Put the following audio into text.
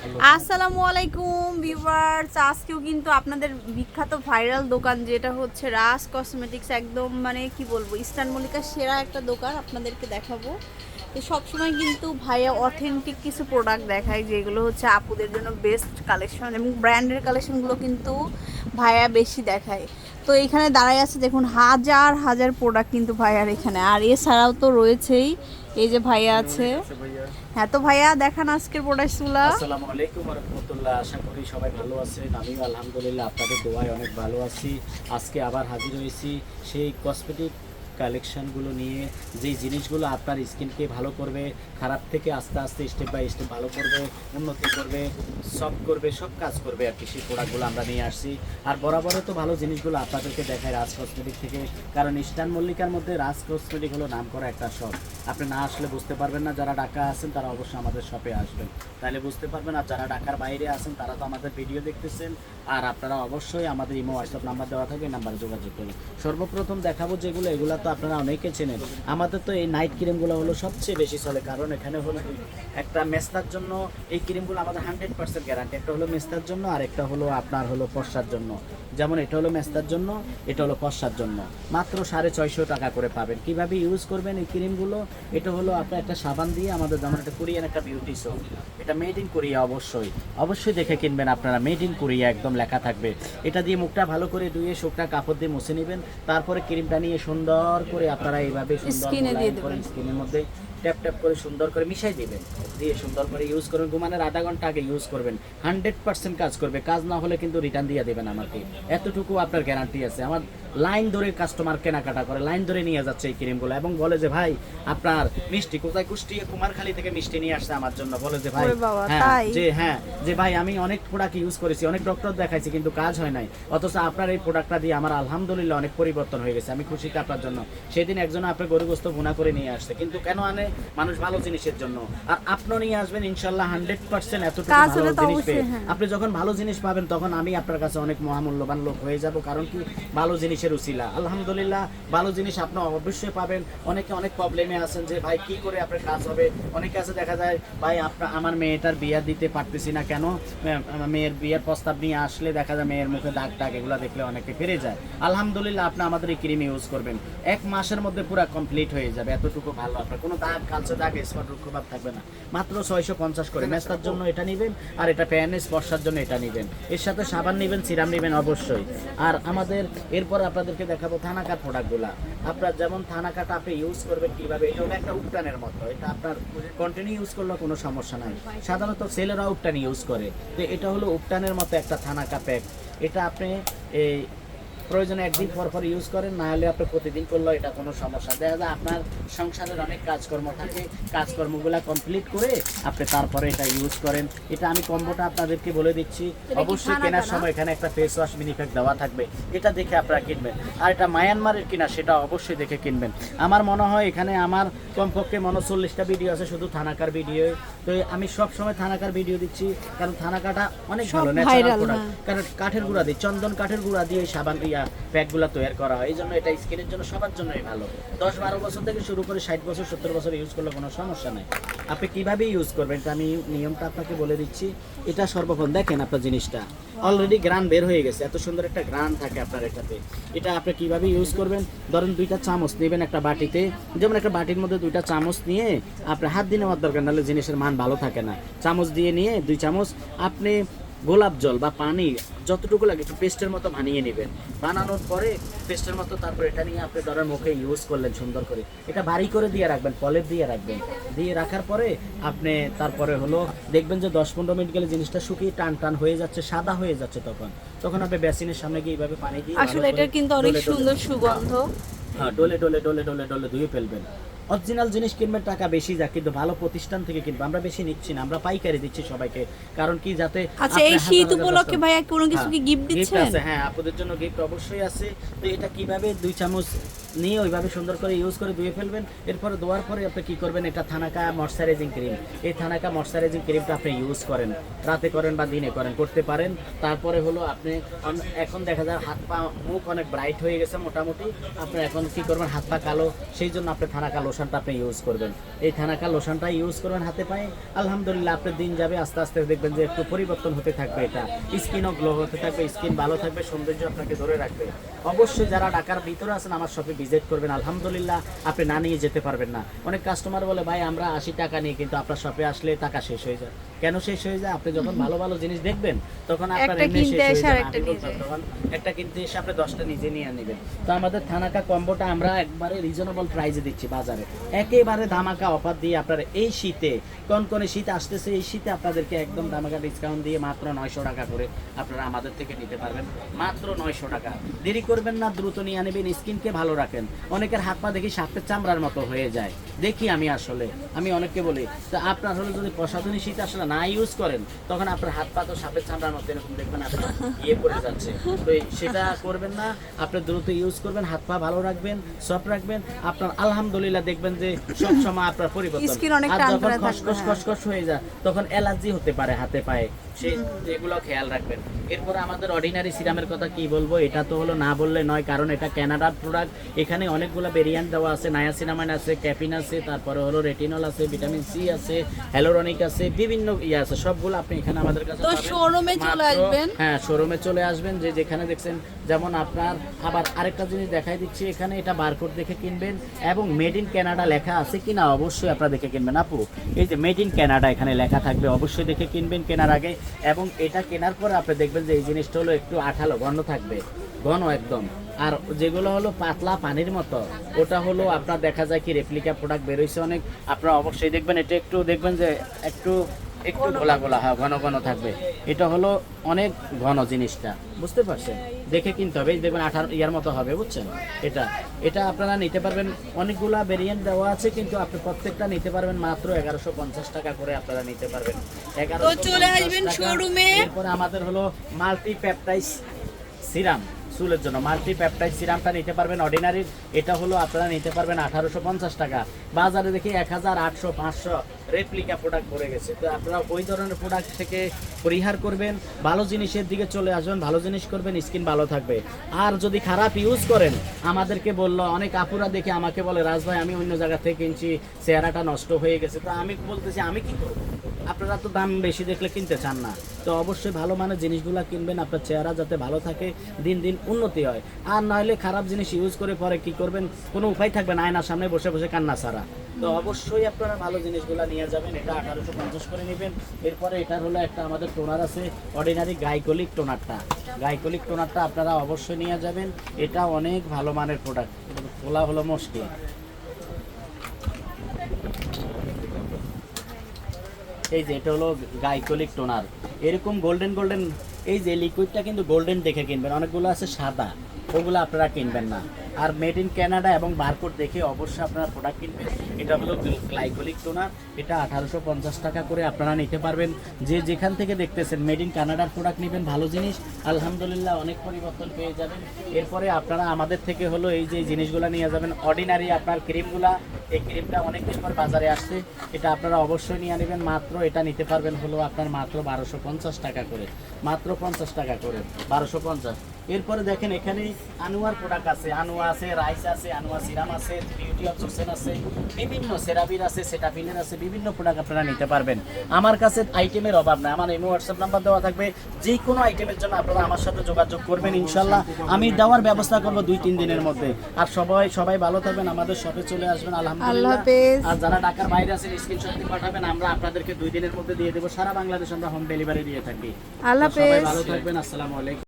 আসসালামু আলাইকুম ভিউয়ার্স আজকেও কিন্তু আপনাদের বিখ্যাত ভাইরাল দোকান যেটা হচ্ছে রাস কসমেটিক্স, একদম মানে কি বলব ইস্টার্ন মল্লিকার সেরা একটা দোকান আপনাদেরকে দেখাবো। সবসময় কিন্তু ভাইয়া অথেন্টিক কিছু প্রোডাক্ট দেখায় যেগুলো হচ্ছে আপুদের জন্য বেস্ট কালেকশন এবং ব্র্যান্ডের কালেকশনগুলো কিন্তু ভাইয়া বেশি দেখায়। তো এখানে দাঁড়ায় আছে দেখুন, হাজার হাজার প্রোডাক্ট কিন্তু ভাইয়ার এখানে। আর এছাড়াও তো রয়েছেই, এই যে ভাইয়া আছে। হ্যাঁ তো ভাইয়া দেখান আজকের প্রোডাক্টসগুলো আসসালামু আলাইকুম রহমতুল্লাহ আশা করি সবাই ভালো আছেন। আমিও আলহামদুলিল্লাহ আপনাদের দোয়ায় অনেক ভালো আছি। আজকে আবার হাজির হয়েছি সেই কসমেটিক কালেকশনগুলো নিয়ে যেই জিনিসগুলো আপনার স্কিনকে ভালো করবে, খারাপ থেকে আস্তে আস্তে স্টেপ বাই স্টেপ ভালো করবে, উন্নতি করবে, সব করবে, সব কাজ করবে আর কি সেই প্রোডাক্টগুলো আমরা নিয়ে আসছি। আর বরাবরও তো ভালো জিনিসগুলো আপনাদেরকে দেখায় রাজ কসমেটিক থেকে, কারণ ইস্টার্ন মল্লিকার মধ্যে রাজ কসমেটিক হলো নাম করা একটা শপ আপনি না আসলে বুঝতে পারবেন না, যারা ঢাকা আছেন তারা অবশ্যই আমাদের শপে আসবেন। তাহলে বুঝতে পারবেন, আর যারা ঢাকার বাইরে আছেন তারা তো আমাদের ভিডিও দেখতেছেন, আর আপনারা অবশ্যই আমাদের ইমো হোয়াটসঅ্যাপ নাম্বার দেওয়া থাকে নাম্বারে যোগাযোগ করুন। সর্বপ্রথম দেখাবো যেগুলো, এগুলো তো আপনারা অনেকে চেনেন। আমাদের তো এই নাইট ক্রিমগুলো হলো সবচেয়ে বেশি চলে, কারণ এখানে হলো একটা মেস্তার জন্য এই ক্রিমগুলো আমাদের হান্ড্রেড পার্সেন্ট গ্যারান্টি একটা হলো মেস্তার জন্য আর একটা হলো আপনার হলো পশ্চার জন্য। যেমন এটা হলো মেস্তার জন্য, এটা হলো পশ্চার জন্য। মাত্র সাড়ে ছয়শো টাকা করে পাবেন। কীভাবে ইউজ করবেন এই ক্রিমগুলো এটা হলো আপনার একটা সাবান দিয়ে আমাদের যেমন একটা কোরিয়ান একটা বিউটি সোপ এটা মেড ইন কোরিয়া অবশ্যই। অবশ্যই দেখে কিনবেন আপনারা মেড ইন কোরিয়া একদম লেখা থাকবে। এটা দিয়ে মুখটা ভালো করে ধুয়ে, শুকনা কাপড় দিয়ে মুছে নেবেন। তারপরে ক্রিমটা নিয়ে সুন্দর করে আপনারা এইভাবে এ দিয়ে দেবেন। স্কিনের মধ্যে ট্যাপ ট্যাপ করে সুন্দর করে মিশাই দিবেন। দিয়ে সুন্দর করে ইউজ করবেন। ঘুমানোর আধা ঘণ্টা আগে ইউজ করবেন। হান্ড্রেড পার্সেন্ট কাজ করবে। কাজ না হলে কিন্তু রিটার্ন দিয়ে দেবেন আমাকে। এতটুকু আপনার গ্যারান্টি আছে। আমার লাইন ধরে কাস্টমার কেনাকাটা করে লাইন ধরে নিয়ে যাচ্ছে এই ক্রিমগুলো এবং বলে যে ভাই আপনার মিষ্টি কোথায়? কুষ্টিয়ে কুমারখালী থেকে মিষ্টি নিয়ে আসছে আমার জন্য। বলে যে ভাই হ্যাঁ যে হ্যাঁ যে ভাই আমি অনেক প্রোডাক্ট ইউজ করেছি। অনেক ডক্টর দেখাইছি কিন্তু কাজ হয় নাই। অথচ আপনার এই প্রোডাক্টটা দিয়ে আমার আলহামদুলিল্লাহ অনেক পরিবর্তন হয়ে গেছে। আমি খুশিতে আপনার জন্য। সেদিন একজন আপনার গরুগ্রস্ত গুণা করে নিয়ে আসছে। কিন্তু কেন আনে? মানুষ ভালো জিনিসের জন্য। আর আপনিও নিয়ে আসবেন ইনশাল্লাহ হান্ড্রেড পার্সেন্ট এতটুকু ভালো জিনিস পেয়ে। হ্যাঁ। আপনি যখন ভালো জিনিস পাবেন তখন আমি আপনার কাছে অনেক মহামূল্যবান লোক হয়ে যাব কারণ কি? ভালো জিনিসের উচিলা আলহামদুলিল্লাহ ভালো জিনিস আপনি অবশ্যই পাবেন। অনেকে অনেক প্রবলেমে আছেন যে ভাই কি করে আপনার কাজ হবে? অনেকে আছে দেখা যায় ভাই আপনার আমার মেয়েটার বিয়া দিতে পারতেছি না কেন? মেয়ের বিয়ের প্রস্তাব নিয়ে আসলে দেখা যায় মেয়ের মুখে দাগ টাগ এগুলো দেখলে অনেকে ফিরে যায়। আলহামদুলিল্লাহ আপনি আমাদের এই ক্রিম ইউজ করবেন। এক মাসের মধ্যে পুরো কমপ্লিট হয়ে যাবে এতটুকু ভালো আপনার। কোনো দাগ কালচে দাগ স্পট রুক্ষভাব থাকবে না। মাত্র ছয়শো পঞ্চাশ করে। মেস্তার জন্য এটা নেবেন আর এটা প্যানে স্পর্শার জন্য এটা নেবেন। এর সাথে সাবান নেবেন, সিরাম নেবেন অবশ্যই। আর আমাদের এরপর আপনাদেরকে দেখাবো থানাকার প্রোডাক্টগুলা। আপনার যেমন থানাকাটা আপনি ইউজ করবেন কীভাবে এটা হলো একটা উপটানের মতো, এটা আপনার কন্টিনিউ ইউজ করলেও কোনো সমস্যা নাই। সাধারণত ছেলেরা উপটান ইউজ করে। তো এটা হলো উপটানের মতো একটা থানাকা প্যাক এটা আপনি এই প্রয়োজনে একদিন পর পর ইউজ করেন না হলে আপনি প্রতিদিন করলেও এটা কোনো সমস্যা। দেখা যায় আপনার সংসারের অনেক কাজকর্ম থাকে কাজকর্মগুলো কমপ্লিট করে আপনি তারপরে এটা ইউজ করেন। এটা আমি কম্বোটা আপনাদেরকে বলে দিচ্ছি। অবশ্যই কেনার সময় এখানে একটা ফেস ওয়াশ মিনিফেক দেওয়া থাকবে। এটা দেখে আপনারা কিনবেন। আর এটা মায়ানমারের কিনা সেটা অবশ্যই দেখে কিনবেন। আমার মনে হয় এখানে আমার কমপক্ষে মনে চল্লিশটা ভিডিও আছে শুধু থানাকার ভিডিও তো আমি সব সময় থানাকার ভিডিও দিচ্ছি কারণ থানাকাটা অনেক ভালো ন্যাচারাল প্রোডাক্ট। কারণ কাঠের গুঁড়া দিয়ে চন্দন কাঠের গুঁড়া দিয়ে সাবান ইয়া প্যাকগুলো তৈরি করা হয়। এই জন্য এটা স্কিনের জন্য সবার জন্যই ভালো। দশ বারো বছর থেকে শুরু করে ষাট বছর, সত্তর বছর ইউজ করলে কোনো সমস্যা নাই। আপনি কীভাবে ইউজ করবেন? এটা আমি নিয়মটা আপনাকে বলে দিচ্ছি। এটা সর্বপ্রথম দেখেন আপনার জিনিসটা। অলরেডি গ্রান বের হয়ে গেছে। এত সুন্দর একটা গ্রান থাকে আপনার এটাতে। এটা আপনি কীভাবে ইউজ করবেন? ধরেন দুইটা চামচ নেবেন একটা বাটিতে। যেমন একটা বাটির মধ্যে দুইটা চামচ নিয়ে আপনার হাত দিয়ে নেওয়ার দরকার, নাহলে জিনিসের মান ভালো থাকে না। চামচ দিয়ে নিয়ে দুই চামচ। আপনি গোলাপ জল বা পানি যতটুকু লাগে একটু পেস্টের মতো বানিয়ে নেবেন। বানানোর পরে পেস্টের মতো তারপর এটা নিয়ে আপনি ধরেন মুখে ইউজ করলেন সুন্দর করে। এটা ভারী করে দিয়ে রাখবেন পলের দিয়ে রাখবেন। দিয়ে রাখার পরে আপনি তারপরে হলো দেখবেন যে দশ পনেরো মিনিট গেলে জিনিসটা শুকিয়ে টান টান হয়ে যাচ্ছে সাদা হয়ে যাচ্ছে তখন। তখন আপনি বেসিনের সামনে গিয়ে এইভাবে পানি দিয়ে আসলে এটার কিন্তু অনেক সুন্দর সুগন্ধ। হ্যাঁ ডলে ডলে ডলে ডলে ডলে ধুয়ে ফেলবেন। অরিজিনাল জিনিস কিনবেন টাকা বেশি যাক কিন্তু ভালো প্রতিষ্ঠান থেকে কিনবো। আমরা বেশি নিচ্ছি না আমরা পাইকারি দিচ্ছি সবাইকে। কারণ কি যাতে আচ্ছা এই শীত উপলক্ষে ভাইয়া কোনো কিছু কি হ্যাঁ, গিফট দিচ্ছেন? আছে হ্যাঁ আপনাদের জন্য গিফট অবশ্যই আছে। তো এটা কীভাবে দুই চামচ নিয়ে ওইভাবে সুন্দর করে ইউজ করে ধুয়ে ফেলবেন? এরপরে ধোয়ার পরে আপনি কি করবেন? এটা থানাকা ময়শ্চারাইজিং ক্রিম এই থানাকা ময়শ্চারাইজিং ক্রিমটা আপনি ইউজ করেন। রাতে করেন বা দিনে করেন করতে পারেন। তারপরে হলো আপনি এখন দেখা যায় হাত পা মুখ অনেক ব্রাইট হয়ে গেছে মোটামুটি। আপনি এখন কি করবেন? হাত পা কালো সেই জন্য আপনি থানাকা লোশন লোশনটা আপনি ইউজ করবেন। এই থানাকা লোশনটা ইউজ করবেন হাতে পায়ে। আলহামদুলিল্লাহ আপনার দিন যাবে আস্তে আস্তে দেখবেন যে একটু পরিবর্তন হতে থাকবে এটা। স্কিনও গ্লো হতে থাকবে স্কিন ভালো থাকবে সৌন্দর্য আপনাকে ধরে রাখবে। অবশ্যই যারা ঢাকার ভিতরে আছেন আমার শপে ভিজিট করবেন। আলহামদুলিল্লাহ আপনি না নিয়ে যেতে পারবেন না। অনেক কাস্টমার বলে ভাই আমরা আশি টাকা নিয়ে কিন্তু আপনার শপে আসলে টাকা শেষ হয়ে যায়। কেন শেষ হয়ে যায়? আপনি যখন ভালো ভালো জিনিস দেখবেন তখন আপনার একটা এমনি শেষ হয়ে যাবে। তখন একটা কিনতে এসে আপনি দশটা নিজে নিয়ে নেবেন। তো আমাদের থানাকা কম্বোটা আমরা একবারে রিজনেবল প্রাইসে দিচ্ছি বাজারে। একেবারে ধামাকা অফার দিয়ে আপনার এই শীতে কোন কোন শীত আসতেছে, এই শীতে আপনাদেরকে একদম ধামাকা ডিসকাউন্ট দিয়ে মাত্র নয়শো টাকা করে আপনারা আমাদের থেকে নিতে পারবেন। মাত্র নয়শো টাকা। দেরি করবেন না, দ্রুত নিয়ে আনবেন স্কিনকে ভালো রাখেন। অনেকের হাত পা দেখি সাপের চামড়ার মতো হয়ে যায়। দেখি আমি আসলে। আমি অনেককে বলি তো আপনার হলে যদি প্রসাধনী শীত আসলে না ইউজ করেন তখন আপনার হাত পা তো সাপের চামড়ার মতো এরকম দেখবেন আপনার ইয়ে পড়ে যাচ্ছে। তো সেটা করবেন না আপনি দ্রুত ইউজ করবেন হাত পা ভালো রাখবেন সফট রাখবেন আপনার আলহামদুলিল্লাহ দেখবেন যে সব সময় আপনার পরিবর্তন। আর যখন খসখস হ্যাঁ। খসখস হয়ে যায় তখন অ্যালার্জি হতে পারে হাতে পায়ে। সেই এগুলো খেয়াল রাখবেন। এরপরে আমাদের অর্ডিনারি সিরামের কথা কি বলব? এটা তো হলো না বললে নয় কারণ এটা ক্যানাডার প্রোডাক্ট এখানে অনেকগুলো ভেরিয়েন্ট দেওয়া আছে নায়াসিনামাইন আছে ক্যাপিন আছে তারপরে হলো রেটিনল আছে ভিটামিন সি আছে হ্যালোরনিক আছে বিভিন্ন ইয়ে আছে সবগুলো আপনি এখানে আমাদের কাছে তো showroom-এ চলে আসবেন। হ্যাঁ শোরুমে চলে আসবেন যে যেখানে দেখছেন যেমন আপনার আবার আরেকটা জিনিস দেখাই দিচ্ছি এখানে এটা বারকোড দেখে কিনবেন এবং মেড ইন কানাডা লেখা আছে কিনা অবশ্যই আপনারা দেখে কিনবেন। আপু এই যে মেড ইন কানাডা এখানে লেখা থাকবে অবশ্যই দেখে কিনবেন কেনার আগে এবং এটা কেনার পরে আপনি দেখবেন যে এই জিনিসটা হলো একটু আঠালো ঘন থাকবে ঘন একদম। আর যেগুলো হলো পাতলা পানির মতো ওটা হলো আপনার দেখা যায় কি রেপ্লিকা প্রোডাক্ট বেরোইছে অনেক। আপনারা অবশ্যই দেখবেন এটা একটু দেখবেন যে একটু একটু গোলা গোলা হয় ঘন ঘন থাকবে। এটা হলো অনেক ঘন জিনিসটা বুঝতে পারছেন? দেখে কিনতে হবে দেখবেন আঠারো ইয়ার মতো হবে বুঝছেন? এটা এটা আপনারা নিতে পারবেন। অনেকগুলা ভেরিয়েন্ট দেওয়া আছে কিন্তু আপনি প্রত্যেকটা নিতে পারবেন মাত্র এগারোশো পঞ্চাশ টাকা করে আপনারা নিতে পারবেন। তো চলে আসবেন showroom-এ। এরপরে আমাদের হলো মাল্টি পেপটাইস সিরাম চুলের জন্য। মাল্টি পেপটাইড সিরামটা নিতে পারবেন অর্ডিনারির এটা হলো আপনারা নিতে পারবেন আঠারোশো পঞ্চাশ টাকা। বাজারে দেখি এক হাজার আটশো পাঁচশো রেপ্লিকা প্রোডাক্ট পড়ে গেছে। তো আপনারা ওই ধরনের প্রোডাক্ট থেকে পরিহার করবেন, ভালো জিনিসের দিকে চলে আসবেন, ভালো জিনিস করবেন স্কিন ভালো থাকবে। আর যদি খারাপ ইউজ করেন, আমাদেরকে বলল, অনেক আপুরা দেখে আমাকে বলে, রাজ ভাই, আমি অন্য জায়গা থেকে কিনছি, চেহারাটা নষ্ট হয়ে গেছে। তো আমি বলতেছি, আমি কি করব? আপনারা তো দাম বেশি দেখলে কিনতে চান না। তো অবশ্যই ভালো মানের জিনিসগুলো কিনবেন, আপনার চেহারা যাতে ভালো থাকে, দিন দিন উন্নতি হয়। আর নাহলে খারাপ জিনিস ইউজ করে পরে কি করবেন, কোনো উপায় থাকবে না, আয়নার সামনে বসে বসে কান্না ছাড়া। তো অবশ্যই আপনারা ভালো জিনিসগুলো নিয়ে যাবেন, এটা আঠারোশো পঞ্চাশ করে নেবেন। এরপরে এটার হলো একটা আমাদের টোনার আছে অর্ডিনারি গাইকোলিক টোনারটা। গাইকোলিক টোনারটা আপনারা অবশ্যই নিয়ে যাবেন, এটা অনেক ভালো মানের প্রোডাক্ট খোলা হলো মুশকিল। এই যে এটা হলো গাইকোলিক টোনার। এরকম গোল্ডেন গোল্ডেন এই যে লিকুইডটা কিন্তু গোল্ডেন দেখে কিনবেন। অনেকগুলো আছে সাদা। ওগুলো আপনারা কিনবেন না। আর মেড ইন কানাডা এবং বারকোড দেখে অবশ্যই আপনারা প্রোডাক্ট কিনবেন। এটা হলো গ্লাইকোলিক টোনার এটা আঠারোশো পঞ্চাশ টাকা করে আপনারা নিতে পারবেন। যে যেখান থেকে দেখতেছেন মেড ইন কানাডার প্রোডাক্ট নেবেন, ভালো জিনিস, আলহামদুলিল্লাহ অনেক পরিবর্তন পেয়ে যাবেন। এরপরে আপনারা আমাদের থেকে হলো এই যে জিনিসগুলো নিয়ে যাবেন। অর্ডিনারি আপনার ক্রিমগুলা এই ক্রিমটা অনেকদিন পর বাজারে আসছে। এটা আপনারা অবশ্যই নিয়ে নেবেন। মাত্র এটা নিতে পারবেন হলো আপনার মাত্র বারোশো পঞ্চাশ টাকা করে। মাত্র পঞ্চাশ টাকা করে, বারোশো পঞ্চাশ। এরপরে দেখেন এখানে আনোয়ার প্রোডাক্ট আছে। আনোয়া আছে রাইস আছে আনোয়া সিরাম আছে বিউটি অফ সোসেন আছে বিভিন্ন সেরাবির আছে সেটাফিলের আছে বিভিন্ন প্রোডাক্ট আপনারা নিতে পারবেন। আমার কাছে আইটেমের অভাব নাই। আমার এমও হোয়াটসঅ্যাপ নাম্বার দেওয়া থাকবে। যে কোনো আইটেমের জন্য আপনারা আমার সাথে যোগাযোগ করবেন ইনশাল্লাহ। আমি দেওয়ার ব্যবস্থা করব দুই তিন দিনের মধ্যে। আর সবাই সবাই ভালো থাকবেন আমাদের শপে চলে আসবেন আলহামদুলিল্লাহ। আর যারা ঢাকার বাইরে আছেন স্ক্রিনশট দিয়ে পাঠাবেন আমরা আপনাদেরকে দুই দিনের মধ্যে দিয়ে দেবো। সারা বাংলাদেশ আমরা হোম ডেলিভারি দিয়ে থাকি। আল্লাহ ভালো থাকবেন আসসালামু আলাইকুম।